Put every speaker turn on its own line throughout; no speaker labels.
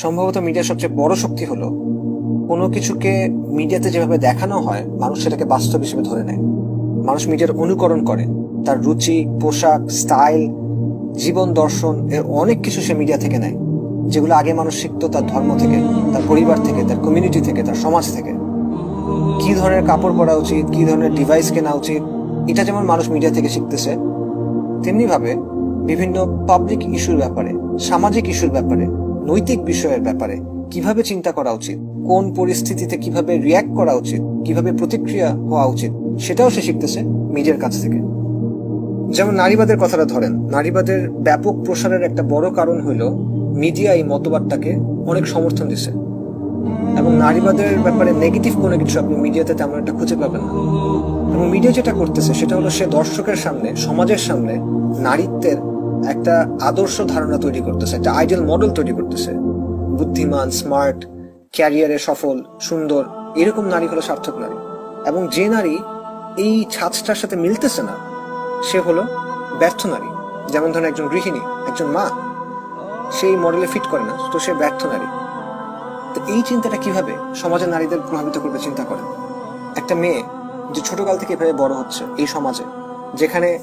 সম্ভবত মিডিয়ার সবচেয়ে বড় শক্তি হলো, কোনো কিছুকে মিডিয়াতে যেভাবে দেখানো হয়, মানুষ সেটাকে বাস্তব হিসেবে ধরে নেয়। মানুষ মিডিয়ার অনুকরণ করে, তার রুচি, পোশাক, স্টাইল, জীবন দর্শন এর অনেক কিছু সে মিডিয়া থেকে নেয়, যেগুলো আগে মানুষ শিখতো তার ধর্ম থেকে, তার পরিবার থেকে, তার কমিউনিটি থেকে, তার সমাজ থেকে। কি ধরনের কাপড় পরা উচিত, কি ধরনের ডিভাইস কেনা উচিত, এটা যেমন মানুষ মিডিয়া থেকে শিখতেছে তেমনি ভাবে বিভিন্ন পাবলিক ইস্যুর ব্যাপারে, সামাজিক ইস্যুর ব্যাপারে নৈতিক বিষয়ের ব্যাপারে কীভাবে চিন্তা করা উচিত, কোন পরিস্থিতিতে কীভাবে রিয়াক্ট করা উচিত, কীভাবে প্রতিক্রিয়া হওয়া উচিত, সেটাও সে শিখতেছে মিডিয়ার কাছ থেকে। যেমন নারীবাদের কথাটা ধরেন, নারীবাদের ব্যাপক প্রসারের একটা বড় কারণ হইল মিডিয়া এই মতবাদটাকে অনেক সমর্থন দিছে। এবং নারীবাদের ব্যাপারে নেগেটিভ কোনো কিছু আপনি মিডিয়াতে তেমন একটা খুঁজে পাবেন না। এবং মিডিয়া যেটা করতেছে সেটা হলো সে দর্শকের সামনে, সমাজের সামনে নারীত্বের একটা আদর্শ ধারণা তৈরি করতেছে, একটা আইডিয়াল মডেল তৈরি করতেছে। বুদ্ধিমান স্মার্ট ক্যারিয়ারে সফল, সুন্দর, এরকম নারী হলো সার্থক নারী। এবং যে নারী এই ছাঁচটার সাথে মিলতেছে না, সে হলো ব্যর্থ নারী। যেমন ধরেন একজন গৃহিণী, একজন মা, সেই মডেলে ফিট করে না, তো সে ব্যর্থ নারী। তো এই চিন্তাটা কীভাবে সমাজের নারীদের প্রভাবিত করবে চিন্তা করেন? একটা মেয়ে যে ছোটকাল থেকে এভাবে বড় হচ্ছে এই সমাজে, যেখানে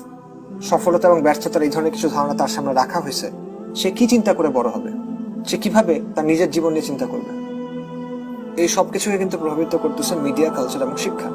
সফলতা এবং ব্যর্থতার এই ধরনের কিছু ধারণা তার সামনে রাখা হয়েছে, সে কি চিন্তা করে বড় হবে? সে কীভাবে তার নিজের জীবন নিয়ে চিন্তা করবে? এই সবকিছুকে কিন্তু প্রভাবিত করতেছে মিডিয়া কালচার এবং শিক্ষা।